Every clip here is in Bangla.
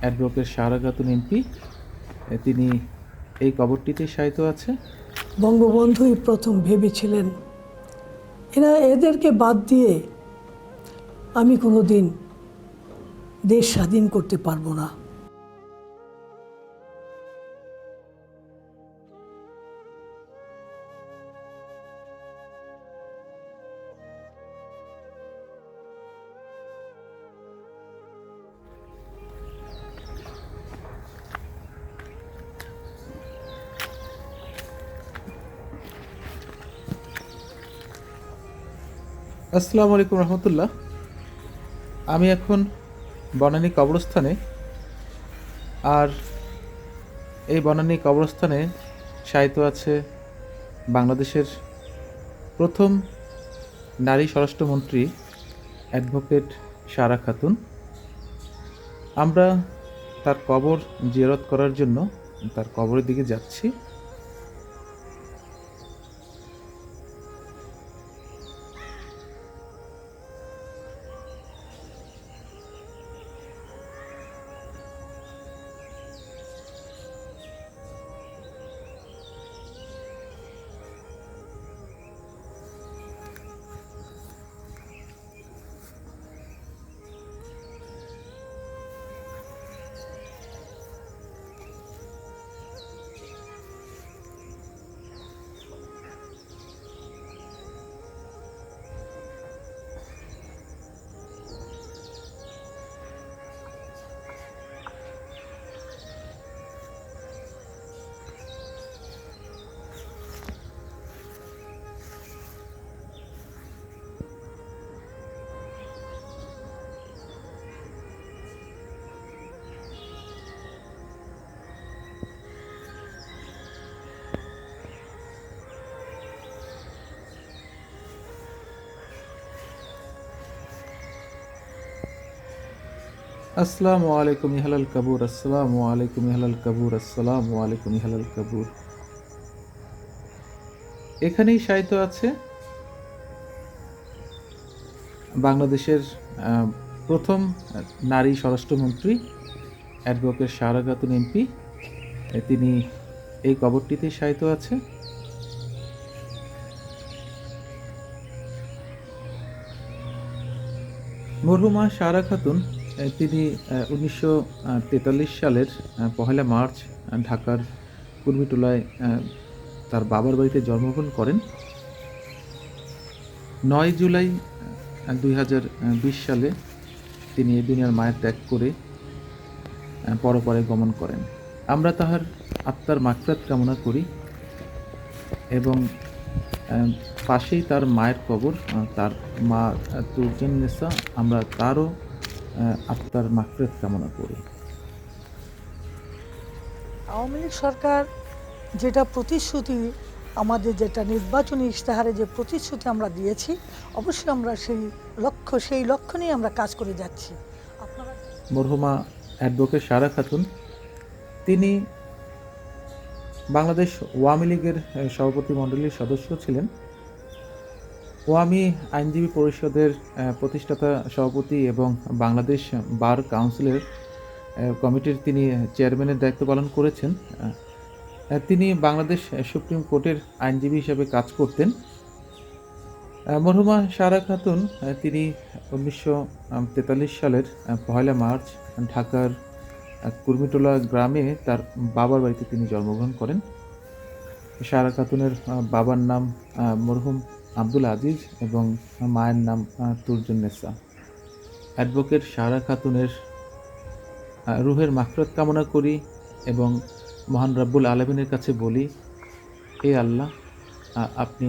অ্যাডভোকেট সারাগাতুন এমপি তিনি এই কবরটিতে শায়িত আছে। বঙ্গবন্ধুই প্রথম ভেবেছিলেন। এরা এদেরকে বাদ দিয়ে আমি কোনো দিন দেশ স্বাধীন করতে পারব না। আসসালামু আলাইকুম রহমতুল্লাহ। আমি এখন বনানী কবরস্থানে। আর এই বনানী কবরস্থানে শায়িত আছে বাংলাদেশের প্রথম নারী স্বরাষ্ট্রমন্ত্রী অ্যাডভোকেট সারা খাতুন। আমরা তার কবর জিয়ারত করার জন্য তার কবরের দিকে যাচ্ছি। আসসালামু আলাইকুম, ইহালাল কাবুর। আসসালামু আলাইকুম, ইহালাল কাবুর। আসসালামু আলাইকুম, ইহালাল কাবুর। এখানেই সাহিত্য আছে। বাংলাদেশের প্রথম নারী স্বরাষ্ট্রমন্ত্রী, অ্যাডভোকেট সারা খাতুন এমপি তিনি এই কবরটিতে সাহিত্য আছে। মরহুমা সারা খাতুন তিনি উনিশশো তেতাল্লিশ সালের পহেলা মার্চ ঢাকার কুর্মিটোলায় তার বাবার বাড়িতে জন্মগ্রহণ করেন। নয় জুলাই দুই হাজার বিশ সালে তিনি দুনিয়ার মায়ের ত্যাগ করে পরপরে গমন করেন। আমরা তাহার আত্মার মাকফরাত কামনা করি এবং পাশেই তার মায়ের কবর তার মা তুরজান নেসা, আমরা তারও আত্মার মাকফরাত কামনা করি। আওয়ামী লীগ সরকার যেটা প্রতিশ্রুতি আমাদের যেটা নির্বাচনী ইশতেহারে যে প্রতিশ্রুতি আমরা দিয়েছি অবশ্যই আমরা সেই লক্ষ্য সেই লক্ষ্য নিয়ে আমরা কাজ করে যাচ্ছি। আপনারা মরহুমা অ্যাডভোকেট সারা খাতুন তিনি বাংলাদেশ ওয়ামী লীগের সভাপতি মণ্ডলীর সদস্য ছিলেন। ওয়ামী আইনজীবী পরিষদের প্রতিষ্ঠাতা সভাপতি এবং বাংলাদেশ বার কাউন্সিলের কমিটির তিনি চেয়ারম্যানের দায়িত্ব পালন করেছেন। তিনি বাংলাদেশ সুপ্রিম কোর্টের আইনজীবী হিসেবে কাজ করতেন। মরহুমা সারা খাতুন তিনি উনিশশো তেতাল্লিশ সালের পয়লা মার্চ ঢাকার কুর্মিটোলা গ্রামে তার বাবার বাড়িতে তিনি জন্মগ্রহণ করেন। সারা খাতুনের বাবার নাম মরহুম আব্দুল আজিজ এবং মায়ের নাম আহ, তুরজুন নেসা অ্যাডভোকেট সারা খাতুনের রুহের মাফরত কামনা করি এবং মহান রাব্বুল আলমিনের কাছে বলি এ আল্লাহ আপনি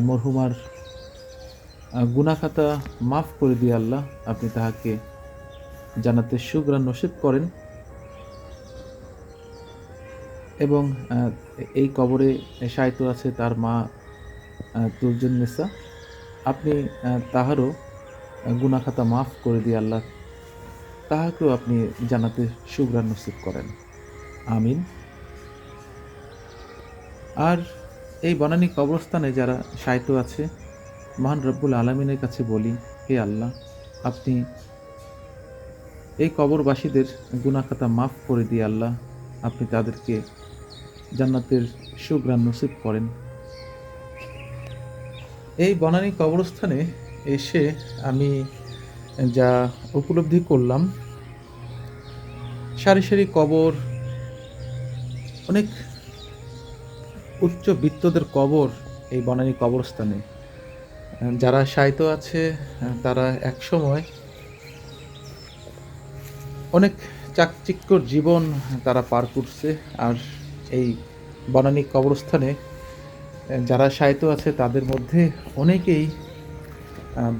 মরহুমার গুনাখাতা মাফ করে দিয়ে আল্লাহ আপনি তাহাকে জানাতে সুগ্রাণ নসিব করেন এবং এই কবরে সাহিত্য আছে তার মা তুর্জন নেসা আপনি তাহারও গুনাখাতা মাফ করে দিয়ে আল্লাহ তাহাকেও আপনি জানাতে সুগ্রাণ নসিব করেন। আমিন। আর এই বনানী কবরস্থানে যারা সাহিত্য আছে, মহান রব্বুল আলমিনের কাছে বলি, হে আল্লাহ, আপনি এই কবরবাসীদের গুনাখাতা মাফ করে দিয়ে আল্লাহ আপনি তাদেরকে জান্নাতের সুগ্রাম নসিব করেন। এই বনানী কবরস্থানে এসে আমি যা উপলব্ধি করলাম, সারি সারি কবর, অনেক উচ্চ বিত্তদের কবর এই বনানী কবরস্থানে। যারা সাহিত্য আছে, তারা এক সময় অনেক চাকচিক্যর জীবন তারা পার করছে, আর এই বনানী কবরস্থানে যারা সাহিত্য আছে, তাদের মধ্যে অনেকেই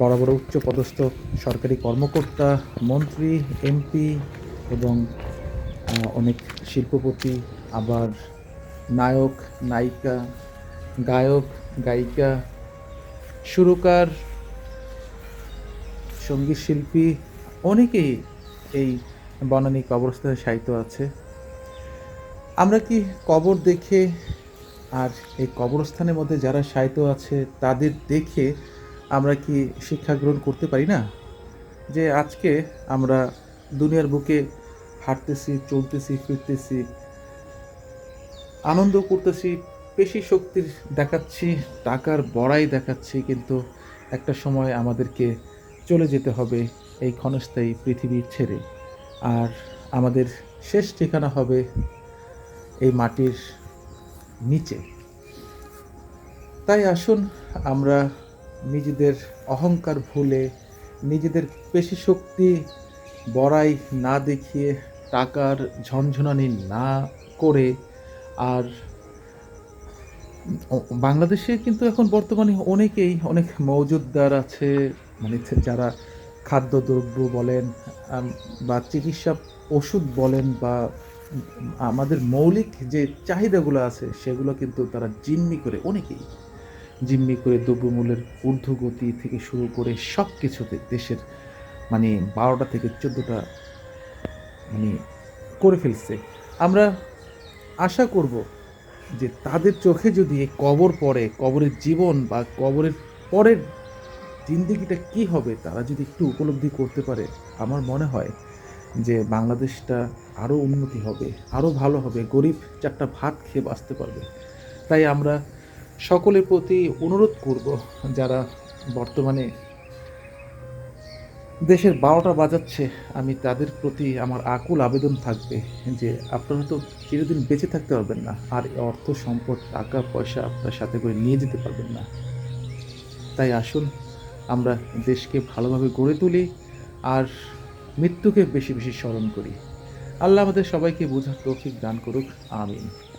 বড় বড় উচ্চপদস্থ সরকারি কর্মকর্তা, মন্ত্রী, এমপি এবং অনেক শিল্পপতি, আবার নায়ক, নায়িকা, গায়ক, গায়িকা, সুরকার, সংগীত শিল্পী, অনেকেই এই বনানী কবরস্থানে সাহিত্য আছে। আমরা কি কবর দেখে আর এই কবরস্থানের মধ্যে যারা সাহিত্য আছে, তাদের দেখে আমরা কি শিক্ষা গ্রহণ করতে পারি না? যে আজকে আমরা দুনিয়ার বুকে হাঁটতেছি, চলতেছি, ফিরতেছি, আনন্দ করতেছি, পেশি শক্তির দেখাচ্ছি, টাকার বড়াই দেখাচ্ছি, কিন্তু একটা সময় আমাদেরকে চলে যেতে হবে এই ক্ষণস্থায়ী পৃথিবী ছেড়ে। আর আমাদের শেষ ঠিকানা হবে এই মাটির নিচে। তাই আসুন আমরা নিজেদের অহংকার ভুলে নিজেদের পেশি শক্তি বড়াই না দেখিয়ে টাকার ঝনঝনানি না করে। আর বাংলাদেশে কিন্তু এখন বর্তমানে অনেকেই অনেক মৌজুদদার আছে মানে যারা খাদ্যদ্রব্য বলেন বা চিকিৎসা ওষুধ বলেন বা আমাদের মৌলিক যে চাহিদাগুলো আছে, সেগুলো কিন্তু তারা জিম্মি করে অনেকেই। জিম্মি করে দ্রব্যমূল্যের ঊর্ধ্বগতি থেকে শুরু করে সব কিছুতে দেশের মানে বারোটা থেকে চোদ্দোটা মানে করে ফেলছে। আমরা আশা করব যে তাদের চোখে যদি কবর পড়ে, কবরের জীবন বা কবরের পরের জিন্দিগিটা কি হবে, তারা যদি একটু উপলব্ধি করতে পারে, আমার মনে হয় যে বাংলাদেশটা আরও উন্নতি হবে আরও ভালো হবে, গরিব চারটা ভাত খেয়ে বাঁচতে পারবে। তাই আমরা সকলের প্রতি অনুরোধ করব যারা বর্তমানে দেশের বারোটা বাজাচ্ছে, আমি তাদের প্রতি আমার আকুল আবেদন থাকবে যে আপনারা তো চিরদিন বেঁচে থাকতে পারবেন না, আর অর্থ সম্পদ, টাকা, পয়সা আপনার সাথে করে নিয়ে যেতে পারবেন না। তাই আসুন, আমরা দেশকে ভালোভাবে গড়ে তুলি, আর মৃত্যুকে বেশি বেশি স্মরণ করি। আল্লাহ আমাদের সবাইকে বোঝার তৌফিক দান করুক আমিন।